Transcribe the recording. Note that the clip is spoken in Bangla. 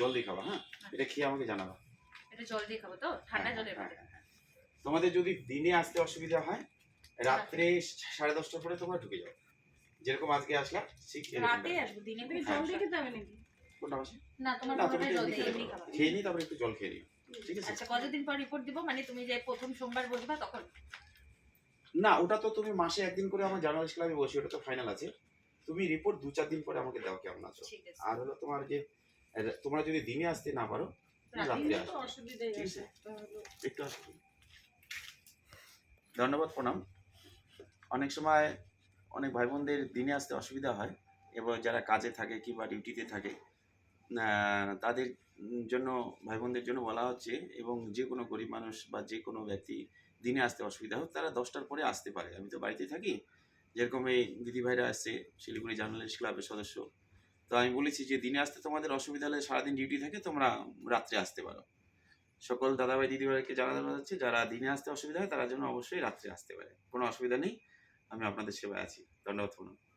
জল দিয়ে খাবা হ্যাঁ? এটা খেয়ে আমাকে জানাবা। এটা জল দিয়ে খাব তো? ঠান্ডা জলের হ্যাঁ, হ্যাঁ, হ্যাঁ। তোমাদের যদি দিনে আসতে অসুবিধা হয় রাত্রে সাড়ে দশটার পরে তোমরা ঢুকে যাও। যেরকম আজকে আসলা ঠিক রাতে। আসব দিনে তুমি জল দিয়ে খেতে হবে নাকি? কোনটা বাসে? না তোমার না তুমি কোনোটাই তো জল দিয়ে এমনি পারো। খেয়ে নিই তারপরে একটু জল খেয়ে নিও ঠিক আছে? আচ্ছা কতদিন পর রিপোর্ট দিব? মানে তুমি যে প্রথম সোমবার তখন? না ওটা তো তুমি মাসে একদিন করে আমার জার্নালিস্ট ক্লাবে বসি ওটা তো ফাইনাল আছে। তুমি রিপোর্ট দু চার দিন পরে আমাকে দাও কেমন আছো। আর হলো তোমার যে তোমরা যদি দিনে আসতে না পারো রাত্রে আসো ঠিক আছে। একটু ধন্যবাদ প্রণাম। অনেক সময় অনেক ভাই বোনদের দিনে আসতে অসুবিধা হয় এবং যারা কাজে থাকে কিংবা ডিউটিতে থাকে তাদের জন্য ভাই বোনদের জন্য বলা হচ্ছে এবং যে কোনো গরিব মানুষ বা যে কোনো ব্যক্তি দিনে আসতে অসুবিধা হোক তারা দশটার পরে আসতে পারে। আমি তো বাড়িতে থাকি যেরকম এই দিদি ভাইরা আসছে শিলিগুড়ি জার্নালিস্ট ক্লাবের সদস্য তো আমি বলেছি যে দিনে আসতে তোমাদের অসুবিধা হলে সারাদিন ডিউটি থাকে, তোমরা রাত্রে আসতে পারো। সকল দাদাভাই দিদিভাইকে জানানো হচ্ছে, যারা দিনে আসতে অসুবিধা হয় তারা যেন অবশ্যই রাত্রে আসতে পারে। কোনো অসুবিধা নেই, আমি আপনাদের সেবায় আছি। ধন্যবাদ